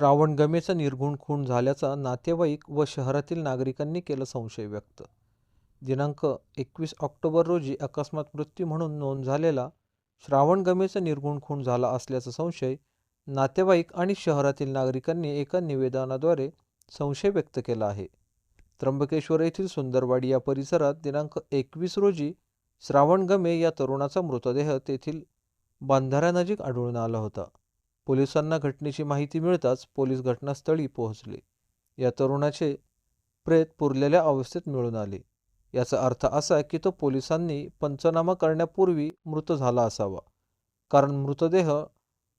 रावण गमेचा निर्घुण खून झाल्याचा नातेवाईक व शहरातील नागरिकांनी केलं संशय व्यक्त. दिनांक एकवीस ऑक्टोबर रोजी अकस्मात मृत्यू म्हणून नोंद झालेला श्रावण गमेचा निर्घुण खून झाला असल्याचा संशय नातेवाईक आणि शहरातील नागरिकांनी एका निवेदनाद्वारे संशय व्यक्त केला आहे. त्र्यंबकेश्वर येथील सुंदरवाडी या परिसरात दिनांक एकवीस रोजी श्रावण गमे या तरुणाचा मृतदेह तेथील बांधाऱ्यानजीक आढळून आला होता. पोलिसांना घटनेची माहिती मिळताच पोलीस घटनास्थळी पोहोचले. या तरुणाचे प्रेत पुरलेल्या अवस्थेत मिळून आले. याचा अर्थ असा की तो पोलिसांनी पंचनामा करण्यापूर्वी मृत झाला असावा. कारण मृतदेह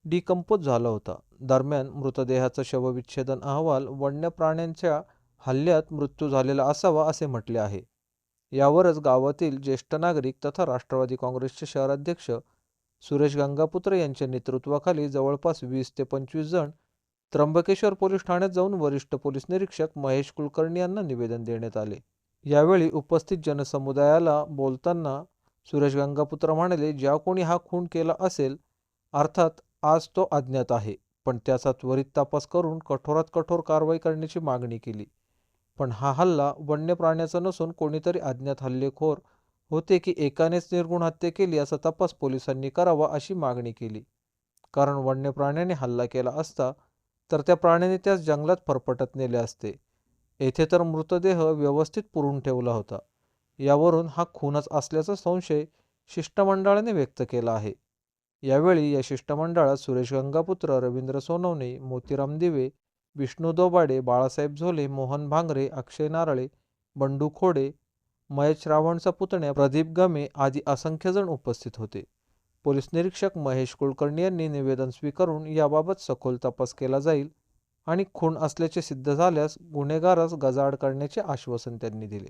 डिकंपोज झाला होता. दरम्यान मृतदेहाचा शवविच्छेदन अहवाल वन्य प्राण्यांच्या हल्ल्यात मृत्यू झालेला असावा असे म्हटले आहे. यावरच गावातील ज्येष्ठ नागरिक तथा राष्ट्रवादी काँग्रेसचे शहराध्यक्ष सुरेश गंगापुत्र यांच्या नेतृत्वाखाली जवळपास वीस ते पंचवीस जण त्र्यंबकेश्वर पोलीस ठाण्यात जाऊन वरिष्ठ पोलीस निरीक्षक महेश कुलकर्णी यांना निवेदन देण्यात आले. यावेळी उपस्थित जनसमुदायाला बोलताना सुरेश गंगापुत्र म्हणाले ज्या कोणी हा खून केला असेल अर्थात आज तो अज्ञात आहे पण त्याचा त्वरित तपास करून कठोरात कठोर कारवाई करण्याची मागणी केली. पण हा हल्ला वन्य प्राण्याचा नसून कोणीतरी अज्ञात हल्लेखोर होते की एकानेच निर्गुण हत्या केली असा तपास पोलिसांनी करावा अशी मागणी केली. कारण वन्य प्राण्याने हल्ला केला असता तर त्या प्राण्याने त्यास जंगलात फरफटत नेले असते. येथे तर मृतदेह व्यवस्थित पुरून ठेवला होता. यावरून हा खूनच असल्याचा संशय शिष्टमंडळाने व्यक्त केला आहे. यावेळी या शिष्टमंडळात सुरेश गंगापुत्र रवींद्र सोनवणे मोतीराम दिवे विष्णू दोबाडे बाळासाहेब झोले मोहन भांगरे अक्षय नारळे बंडू खोडे महेश श्रावणचा पुतण्या प्रदीप गमे आदी असंख्य जण उपस्थित होते. पोलीस निरीक्षक महेश कुलकर्णी यांनी निवेदन स्वीकारून याबाबत सखोल तपास केला जाईल आणि खून असल्याचे सिद्ध झाल्यास गुन्हेगारास गजाआड करण्याचे आश्वासन त्यांनी दिले.